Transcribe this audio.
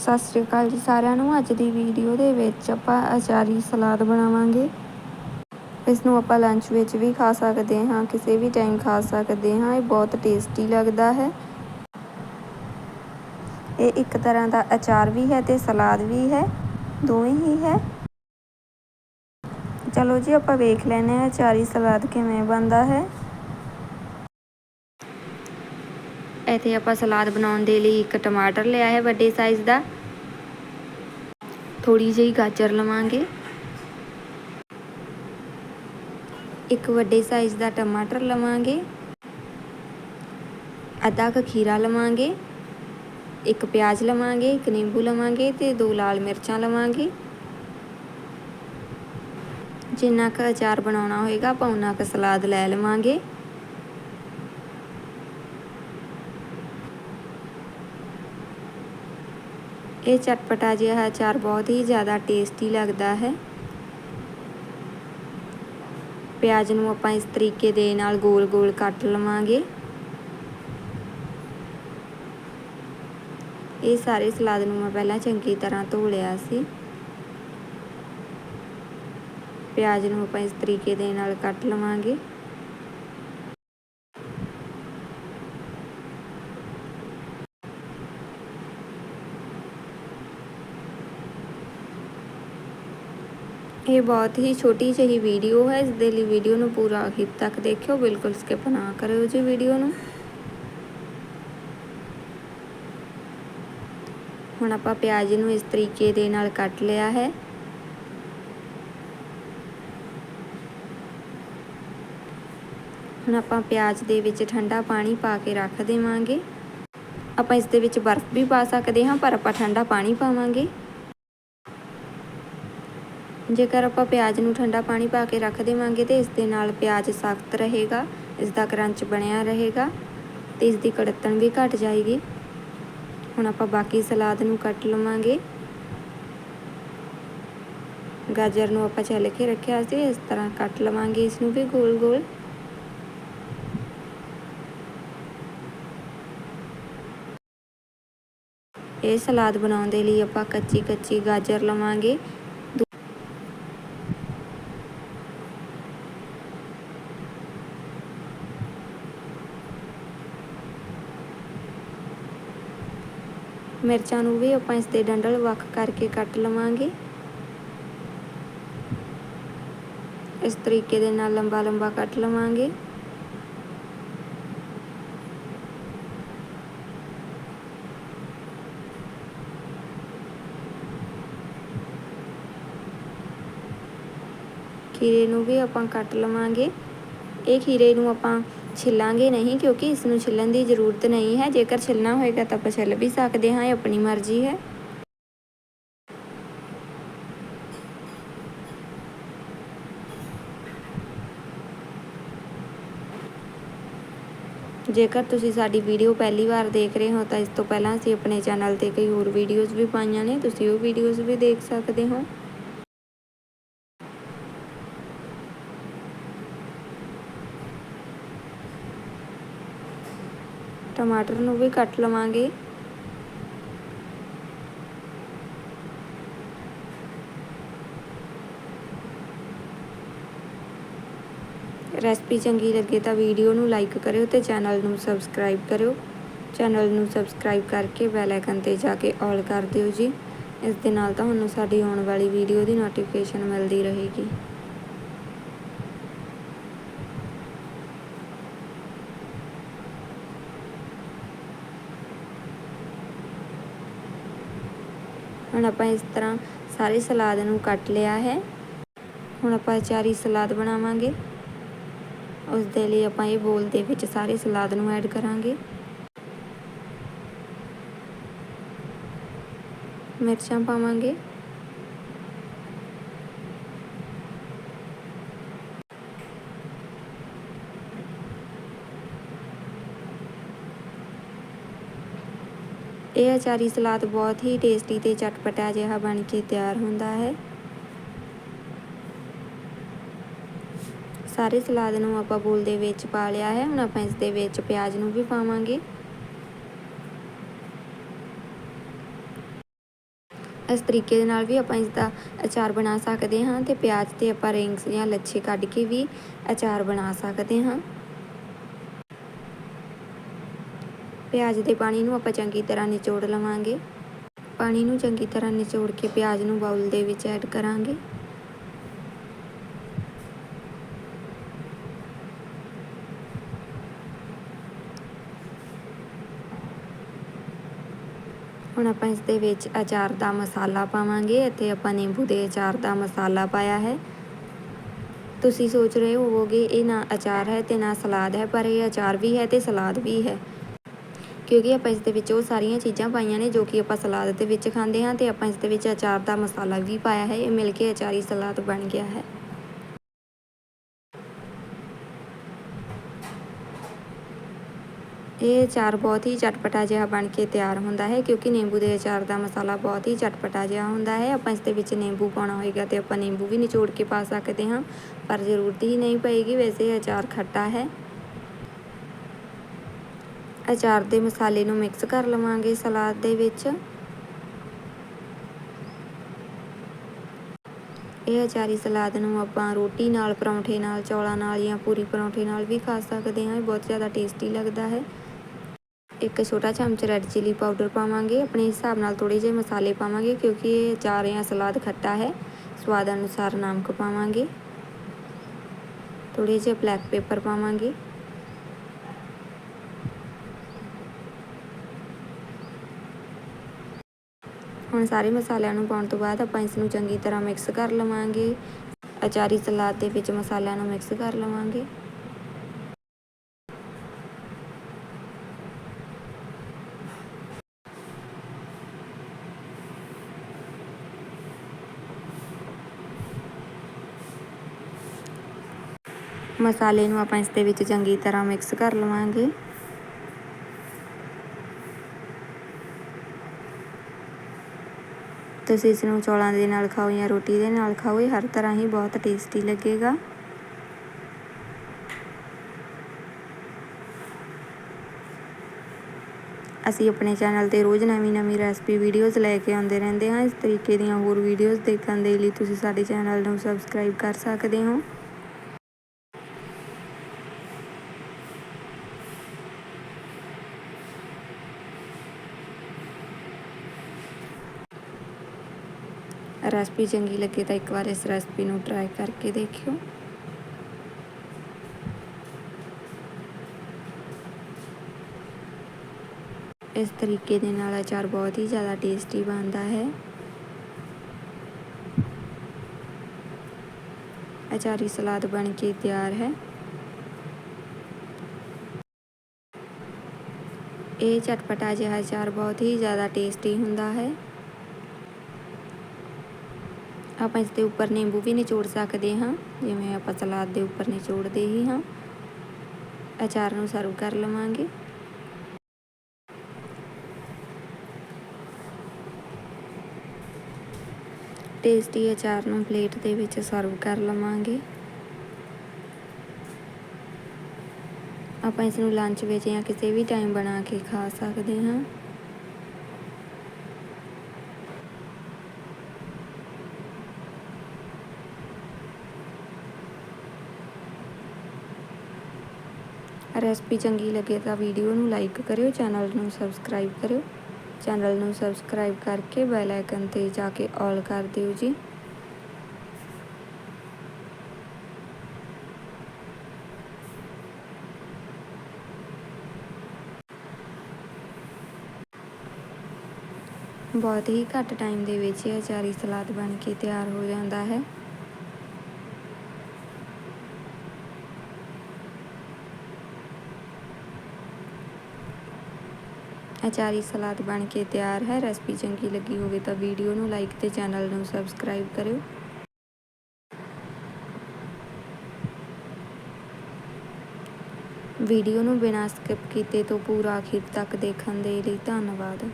ਸਤਿ ਸ਼੍ਰੀ ਅਕਾਲ ਜੀ ਸਾਰਿਆਂ ਨੂੰ। ਅੱਜ ਦੀ ਵੀਡੀਓ ਦੇ ਵਿੱਚ ਆਪਾਂ ਅਚਾਰੀ ਸਲਾਦ ਬਣਾਵਾਂਗੇ। ਇਸ ਨੂੰ ਆਪਾਂ ਲੰਚ ਵਿੱਚ ਵੀ ਖਾ ਸਕਦੇ ਹਾਂ, ਕਿਸੇ ਵੀ ਟਾਈਮ ਖਾ ਸਕਦੇ ਹਾਂ। ਇਹ ਬਹੁਤ ਟੇਸਟੀ ਲੱਗਦਾ ਹੈ। ਇਹ ਇੱਕ ਤਰ੍ਹਾਂ ਦਾ ਅਚਾਰ ਵੀ ਹੈ ਤੇ ਸਲਾਦ ਵੀ ਹੈ। ਦੋਵੇਂ ਹੀ ਹੈ। ਚਲੋ ਜੀ ਆਪਾਂ ਵੇਖ ਲੈਨੇ ਆ ਅਚਾਰੀ ਸਲਾਦ ਕਿਵੇਂ ਬਣਦਾ ਹੈ। ਇੱਥੇ ਆਪਾਂ ਸਲਾਦ ਬਣਾਉਣ ਦੇ ਲਈ ਇੱਕ ਟਮਾਟਰ ਲਿਆ ਹੈ ਵੱਡੇ ਸਾਈਜ਼ ਦਾ। ਥੋੜੀ ਜਿਹੀ ਗਾਜਰ ਲਵਾਂਗੇ। ਇੱਕ ਵੱਡੇ ਸਾਈਜ਼ ਦਾ ਟਮਾਟਰ ਲਵਾਂਗੇ। ਅੱਧਾ ਕ ਖੀਰਾ ਲਵਾਂਗੇ। ਇੱਕ ਪਿਆਜ਼ ਲਵਾਂਗੇ, ਇੱਕ ਨਿੰਬੂ ਲਵਾਂਗੇ ਤੇ ਦੋ ਲਾਲ ਮਿਰਚਾਂ ਲਵਾਂਗੇ। ਜਿੰਨਾ ਕ ਅਚਾਰ ਬਣਾਉਣਾ ਹੋਏਗਾ ਆਪਾਂ ਉਹਨਾਂ ਕ ਸਲਾਦ ਲੈ ਲਵਾਂਗੇ। ਇਹ ਚਟਪਟਾ ਜਿਹਾ ਅਚਾਰ ਬਹੁਤ ਹੀ ਜ਼ਿਆਦਾ ਟੇਸਟੀ ਲੱਗਦਾ ਹੈ। ਪਿਆਜ਼ ਨੂੰ ਆਪਾਂ ਇਸ ਤਰੀਕੇ ਦੇ ਨਾਲ ਗੋਲ-ਗੋਲ ਕੱਟ ਲਵਾਂਗੇ। ਇਹ ਸਾਰੇ ਸਲਾਦ ਨੂੰ ਮੈਂ ਪਹਿਲਾਂ ਚੰਗੀ ਤਰ੍ਹਾਂ ਧੋ ਲਿਆ ਸੀ। ਪਿਆਜ਼ ਨੂੰ ਆਪਾਂ ਇਸ ਤਰੀਕੇ ਦੇ ਨਾਲ ਕੱਟ ਲਵਾਂਗੇ। ਇਹ ਬਹੁਤ ਹੀ ਛੋਟੀ ਜਿਹੀ ਵੀਡੀਓ ਹੈ, ਇਸ ਦੇ ਲਈ ਵੀਡੀਓ ਨੂੰ ਪੂਰਾ ਅਖੀਰ ਤੱਕ ਦੇਖਿਓ, ਬਿਲਕੁਲ ਸਕਿਪ ਨਾ ਕਰਿਓ ਜੀ ਵੀਡੀਓ ਨੂੰ। ਹੁਣ ਆਪਾਂ ਪਿਆਜ਼ ਨੂੰ ਇਸ ਤਰੀਕੇ ਦੇ ਨਾਲ ਕੱਟ ਲਿਆ ਹੈ। ਹੁਣ ਆਪਾਂ ਪਿਆਜ਼ ਦੇ ਵਿੱਚ ਠੰਡਾ ਪਾਣੀ ਪਾ ਕੇ ਰੱਖ ਦੇਵਾਂਗੇ। ਆਪਾਂ ਇਸ ਦੇ ਵਿੱਚ ਬਰਫ਼ ਵੀ ਪਾ ਸਕਦੇ ਹਾਂ, ਪਰ ਆਪਾਂ ਠੰਡਾ ਪਾਣੀ ਪਾਵਾਂਗੇ। ਜੇਕਰ ਆਪਾਂ ਪਿਆਜ਼ ਨੂੰ ਠੰਡਾ ਪਾਣੀ ਪਾ ਕੇ ਰੱਖ ਦੇਵਾਂਗੇ ਤੇ ਇਸ ਦੇ ਨਾਲ ਪਿਆਜ਼ ਸਖਤ ਰਹੇਗਾ, ਇਸ ਦਾ ਕਰੰਚ ਬਣਿਆ ਰਹੇਗਾ ਤੇ ਇਸ ਦੀ ਕੜਤਣ ਵੀ ਘਟ ਜਾਏਗੀ। ਹੁਣ ਆਪਾਂ ਬਾਕੀ ਸਲਾਦ ਨੂੰ ਕੱਟ ਲਵਾਂਗੇ। ਗਾਜਰ ਨੂੰ ਆਪਾਂ ਛਿੱਲ ਕੇ ਰੱਖਿਆ ਸੀ, ਇਸ ਤਰ੍ਹਾਂ ਕੱਟ ਲਵਾਂਗੇ ਇਸ ਨੂੰ ਵੀ ਗੋਲ-ਗੋਲ। ਇਹ ਸਲਾਦ ਬਣਾਉਣ ਦੇ ਲਈ ਆਪਾਂ ਕੱਚੀ ਕੱਚੀ ਗਾਜਰ ਲਵਾਂਗੇ। ਮਿਰਚਾਂ ਨੂੰ ਵੀ ਆਪਾਂ ਇਸ ਦੇ ਡੰਡਲ ਵੱਖ ਕਰਕੇ ਕੱਟ ਲਵਾਂਗੇ। ਇਸ ਤਰੀਕੇ ਦੇ ਨਾਲ ਲੰਬਾ ਲੰਬਾ ਕੱਟ ਲਵਾਂਗੇ। ਖੀਰੇ ਨੂੰ ਵੀ ਆਪਾਂ ਕੱਟ ਲਵਾਂਗੇ। ਇਹ ਖੀਰੇ ਨੂੰ ਆਪਾਂ ਛਿੱਲਾਂਗੇ ਨਹੀਂ ਕਿਉਂਕਿ ਇਸ ਨੂੰ ਛਿੱਲਣ ਦੀ ਜ਼ਰੂਰਤ ਨਹੀਂ ਹੈ। ਜੇਕਰ ਛਿੱਲਣਾ ਹੋਏਗਾ ਤਾਂ ਆਪਾਂ ਛਿੱਲ ਵੀ ਸਕਦੇ ਹਾਂ, ਇਹ ਆਪਣੀ ਮਰਜ਼ੀ ਹੈ। ਜੇਕਰ ਤੁਸੀਂ ਸਾਡੀ ਵੀਡੀਓ ਪਹਿਲੀ ਵਾਰ ਦੇਖ ਰਹੇ ਹੋ ਤਾਂ ਇਸ ਤੋਂ ਪਹਿਲਾਂ ਅਸੀਂ ਆਪਣੇ ਚੈਨਲ ਤੇ ਕਈ ਹੋਰ ਵੀਡੀਓਜ਼ ਵੀ ਪਾਈਆਂ ਨੇ। ਤੁਸੀਂ ਉਹ ਵੀਡੀਓਜ਼ ਵੀ ਦੇਖ ਸਕਦੇ ਹੋ। ਟਮਾਟਰ ਨੂੰ ਵੀ ਕੱਟ ਲਵਾਂਗੇ। ਰੈਸਪੀ ਚੰਗੀ ਲੱਗੇ ਤਾਂ ਵੀਡੀਓ ਨੂੰ ਲਾਈਕ ਕਰਿਓ ਤੇ ਚੈਨਲ ਨੂੰ ਸਬਸਕ੍ਰਾਈਬ ਕਰਿਓ। ਚੈਨਲ ਨੂੰ ਸਬਸਕ੍ਰਾਈਬ ਕਰਕੇ ਬੈਲ ਆਈਕਨ ਤੇ ਜਾ ਕੇ ਆਲ ਕਰ ਦਿਓ ਜੀ। ਇਸ ਦੇ ਨਾਲ ਤੁਹਾਨੂੰ ਸਾਡੀ ਆਉਣ ਵਾਲੀ ਵੀਡੀਓ ਦੀ ਨੋਟੀਫਿਕੇਸ਼ਨ ਮਿਲਦੀ ਰਹੇਗੀ। ਹੁਣ ਆਪਾਂ ਇਸ ਤਰ੍ਹਾਂ ਸਾਰੇ ਸਲਾਦ ਨੂੰ ਕੱਟ ਲਿਆ ਹੈ। ਹੁਣ ਆਪਾਂ ਚਾਰੀ ਸਲਾਦ ਬਣਾਵਾਂਗੇ। ਉਸ ਦੇ ਲਈ ਆਪਾਂ ਇਹ ਬੋਲ ਦੇ ਵਿੱਚ ਸਾਰੇ ਸਲਾਦ ਨੂੰ ਐਡ ਕਰਾਂਗੇ। ਮਿਰਚਾਂ ਪਾਵਾਂਗੇ। ਇਹ ਅਚਾਰੀ ਸਲਾਦ ਬਹੁਤ ਹੀ ਟੇਸਟੀ ਤੇ ਚਟਪਟਾ ਜਿਹਾ ਬਣ ਕੇ ਤਿਆਰ ਹੁੰਦਾ ਹੈ। ਸਾਰੇ ਸਲਾਦ ਨੂੰ ਆਪਾਂ ਬੋਲ ਦੇ ਵਿੱਚ ਪਾ ਲਿਆ ਹੈ। ਹੁਣ ਆਪਾਂ ਇਸ ਦੇ ਵਿੱਚ ਪਿਆਜ਼ ਨੂੰ ਵੀ ਪਾਵਾਂਗੇ। ਇਸ ਤਰੀਕੇ ਦੇ ਨਾਲ ਵੀ ਆਪਾਂ ਇਸ ਦਾ ਅਚਾਰ ਬਣਾ ਸਕਦੇ ਹਾਂ ਤੇ ਪਿਆਜ਼ ਤੇ ਆਪਾਂ ਰਿੰਗਸ ਜਾਂ ਲੱਛੇ ਕੱਢ ਕੇ ਵੀ ਅਚਾਰ ਬਣਾ ਸਕਦੇ ਹਾਂ। ਪਿਆਜ਼ ਦੇ ਪਾਣੀ ਨੂੰ ਆਪਾਂ ਚੰਗੀ ਤਰ੍ਹਾਂ ਨਿਚੋੜ ਲਵਾਂਗੇ। ਪਾਣੀ ਨੂੰ ਚੰਗੀ ਤਰ੍ਹਾਂ ਨਿਚੋੜ ਕੇ ਪਿਆਜ਼ ਨੂੰ ਬਾਉਲ ਦੇ ਵਿੱਚ ਐਡ ਕਰਾਂਗੇ। ਹੁਣ ਆਪਾਂ ਇਸ ਦੇ ਵਿੱਚ ਅਚਾਰ ਦਾ ਮਸਾਲਾ ਪਾਵਾਂਗੇ। ਅਤੇ ਆਪਾਂ ਨਿੰਬੂ ਦੇ ਅਚਾਰ ਦਾ ਮਸਾਲਾ ਪਾਇਆ ਹੈ। ਤੁਸੀਂ ਸੋਚ ਰਹੇ ਹੋਵੋਗੇ, ਇਹ ਨਾ ਅਚਾਰ ਹੈ ਤੇ ਨਾ ਸਲਾਦ ਹੈ, ਪਰ ਇਹ ਅਚਾਰ ਵੀ ਹੈ ਤੇ ਸਲਾਦ ਵੀ ਹੈ। ਕਿਉਂਕਿ ਆਪਾਂ ਇਸ ਦੇ ਵਿੱਚ ਉਹ ਸਾਰੀਆਂ ਚੀਜ਼ਾਂ ਪਾਈਆਂ ਨੇ ਜੋ ਕਿ ਆਪਾਂ ਸਲਾਦ ਦੇ ਵਿੱਚ ਖਾਂਦੇ ਹਾਂ ਤੇ ਆਪਾਂ ਇਸ ਦੇ ਵਿੱਚ ਅਚਾਰ ਦਾ ਮਸਾਲਾ ਵੀ ਪਾਇਆ ਹੈ। ਇਹ ਮਿਲ ਕੇ ਅਚਾਰੀ ਸਲਾਦ ਬਣ ਗਿਆ ਹੈ। ਇਹ ਅਚਾਰ ਬਹੁਤ ਹੀ ਚਟਪਟਾ ਜਿਹਾ ਬਣ ਕੇ ਤਿਆਰ ਹੁੰਦਾ ਹੈ ਕਿਉਂਕਿ ਨਿੰਬੂ ਦੇ ਅਚਾਰ ਦਾ ਮਸਾਲਾ ਬਹੁਤ ਹੀ ਚਟਪਟਾ ਜਿਹਾ ਹੁੰਦਾ ਹੈ। ਆਪਾਂ ਇਸ ਦੇ ਵਿੱਚ ਨਿੰਬੂ ਪਾਉਣਾ ਹੋਏਗਾ ਤੇ ਆਪਾਂ ਨਿੰਬੂ ਵੀ ਨਿਚੋੜ ਕੇ ਪਾ ਸਕਦੇ ਹਾਂ, ਪਰ ਜ਼ਰੂਰਤ ਹੀ ਨਹੀਂ ਪਏਗੀ। ਵੈਸੇ ਇਹ ਅਚਾਰ ਖੱਟਾ ਹੈ। ਅਚਾਰ ਦੇ ਮਸਾਲੇ ਨੂੰ ਮਿਕਸ ਕਰ ਲਵਾਂਗੇ ਸਲਾਦ ਦੇ ਵਿੱਚ। ਇਹ ਅਚਾਰੀ ਸਲਾਦ ਨੂੰ ਆਪਾਂ ਰੋਟੀ ਨਾਲ, ਪਰੌਂਠੇ ਨਾਲ, ਚੌਲਾਂ ਨਾਲ ਜਾਂ ਪੂਰੀ ਪਰੌਂਠੇ ਨਾਲ ਵੀ ਖਾ ਸਕਦੇ ਹਾਂ। ਇਹ ਬਹੁਤ ਜ਼ਿਆਦਾ ਟੇਸਟੀ ਲੱਗਦਾ ਹੈ। ਇੱਕ ਛੋਟਾ ਚਮਚ ਰੈੱਡ ਚਿਲੀ ਪਾਊਡਰ ਪਾਵਾਂਗੇ। ਆਪਣੇ ਹਿਸਾਬ ਨਾਲ ਥੋੜੇ ਜਿਹੇ ਮਸਾਲੇ ਪਾਵਾਂਗੇ ਕਿਉਂਕਿ ਇਹ ਅਚਾਰ ਜਾਂ ਸਲਾਦ ਖੱਟਾ ਹੈ। ਸਵਾਦ ਅਨੁਸਾਰ ਨਮਕ ਪਾਵਾਂਗੇ। ਥੋੜੇ ਜਿਹੇ ਬਲੈਕ ਪੇਪਰ ਪਾਵਾਂਗੇ। ਹੁਣ ਸਾਰੇ ਮਸਾਲਿਆਂ ਨੂੰ ਪਾਉਣ ਤੋਂ ਬਾਅਦ ਆਪਾਂ ਇਸ ਨੂੰ ਚੰਗੀ ਤਰ੍ਹਾਂ ਮਿਕਸ ਕਰ ਲਵਾਂਗੇ। ਅਚਾਰੀ ਸਲਾਦ ਦੇ ਵਿੱਚ ਮਸਾਲਿਆਂ ਨੂੰ ਮਿਕਸ ਕਰ ਲਵਾਂਗੇ। ਮਸਾਲੇ ਨੂੰ ਆਪਾਂ ਇਸ ਦੇ ਵਿੱਚ ਚੰਗੀ ਤਰ੍ਹਾਂ ਮਿਕਸ ਕਰ ਲਵਾਂਗੇ। ਤੁਸੀਂ ਇਸ ਨੂੰ ਚੌਲਾਂ ਦੇ ਨਾਲ ਖਾਓ ਜਾਂ ਰੋਟੀ ਦੇ ਨਾਲ ਖਾਓ, ਇਹ ਹਰ ਤਰ੍ਹਾਂ ਹੀ ਬਹੁਤ ਟੇਸਟੀ ਲੱਗੇਗਾ। ਅਸੀਂ ਆਪਣੇ ਚੈਨਲ ਤੇ ਰੋਜ਼ ਨਵੀਂ ਨਵੀਂ ਰੈਸਪੀ ਵੀਡੀਓਜ਼ ਲੈ ਕੇ ਆਉਂਦੇ ਰਹਿੰਦੇ ਹਾਂ। ਇਸ ਤਰੀਕੇ ਦੀਆਂ ਹੋਰ ਵੀਡੀਓਜ਼ ਦੇਖਣ ਦੇ ਲਈ ਤੁਸੀਂ ਸਾਡੇ ਚੈਨਲ ਨੂੰ ਸਬਸਕ੍ਰਾਈਬ ਕਰ ਸਕਦੇ ਹੋ। ਰੈਸਪੀ ਚੰਗੀ ਲੱਗੇ ਤਾਂ ਇੱਕ ਵਾਰ ਇਸ ਰੈਸਪੀ ਨੂੰ ਟਰਾਈ ਕਰਕੇ ਦੇਖਿਓ ਇਸ ਤਰੀਕੇ ਦੇ ਨਾਲ ਅਚਾਰ ਬਹੁਤ ਹੀ ਜ਼ਿਆਦਾ ਟੇਸਟੀ ਬਣਦਾ ਹੈ ਅਚਾਰੀ ਸਲਾਦ ਬਣ ਕੇ ਤਿਆਰ ਹੈ ਇਹ ਚਟਪਟਾ ਜਿਹਾ ਅਚਾਰ ਬਹੁਤ ਹੀ ਜ਼ਿਆਦਾ ਟੇਸਟੀ ਹੁੰਦਾ ਹੈ ਆਪਾਂ ਇਸ ਦੇ ਉੱਪਰ ਨਿੰਬੂ ਵੀ ਨਿਚੋੜ ਸਕਦੇ ਹਾਂ, ਜਿਵੇਂ ਆਪਾਂ ਸਲਾਦ ਦੇ ਉੱਪਰ ਨਿਚੋੜਦੇ ਹੀ ਹਾਂ। ਅਚਾਰ ਨੂੰ ਸਰਵ ਕਰ ਲਵਾਂਗੇ। ਟੇਸਟੀ ਅਚਾਰ ਨੂੰ ਪਲੇਟ ਦੇ ਵਿੱਚ ਸਰਵ ਕਰ ਲਵਾਂਗੇ। ਆਪਾਂ ਇਸ ਨੂੰ ਲੰਚ ਵਿੱਚ ਜਾਂ ਕਿਸੇ ਵੀ ਟਾਈਮ ਬਣਾ ਕੇ ਖਾ ਸਕਦੇ ਹਾਂ। ਰੈਸਪੀ ਚੰਗੀ ਲੱਗੇ ਤਾਂ ਵੀਡੀਓ ਨੂੰ ਲਾਈਕ ਕਰਿਓ, ਚੈਨਲ ਨੂੰ ਸਬਸਕ੍ਰਾਈਬ ਕਰਿਓ। ਚੈਨਲ ਨੂੰ ਸਬਸਕ੍ਰਾਈਬ ਕਰਕੇ ਬੈਲ ਆਈਕਨ ਤੇ ਜਾ ਕੇ ਆਲ ਕਰ ਦਿਓ ਜੀ। ਬਹੁਤ ਹੀ ਘੱਟ ਟਾਈਮ ਦੇ ਵਿੱਚ ਇਹ ਅਚਾਰੀ ਸਲਾਦ ਬਣ ਕੇ ਤਿਆਰ ਹੋ ਜਾਂਦਾ ਹੈ। ਅਚਾਰੀ ਸਲਾਦ ਬਣ ਕੇ ਤਿਆਰ ਹੈ। ਰੈਸਪੀ ਚੰਗੀ ਲੱਗੀ ਹੋਵੇ ਤਾਂ ਵੀਡੀਓ ਨੂੰ ਲਾਈਕ ਤੇ ਚੈਨਲ ਨੂੰ ਸਬਸਕ੍ਰਾਈਬ ਕਰਿਓ। ਵੀਡੀਓ ਨੂੰ ਬਿਨਾਂ ਸਕਿਪ ਕੀਤੇ ਤੋਂ ਪੂਰਾ ਆਖਿਰ ਤੱਕ ਦੇਖਣ ਦੇ ਲਈ ਧੰਨਵਾਦ।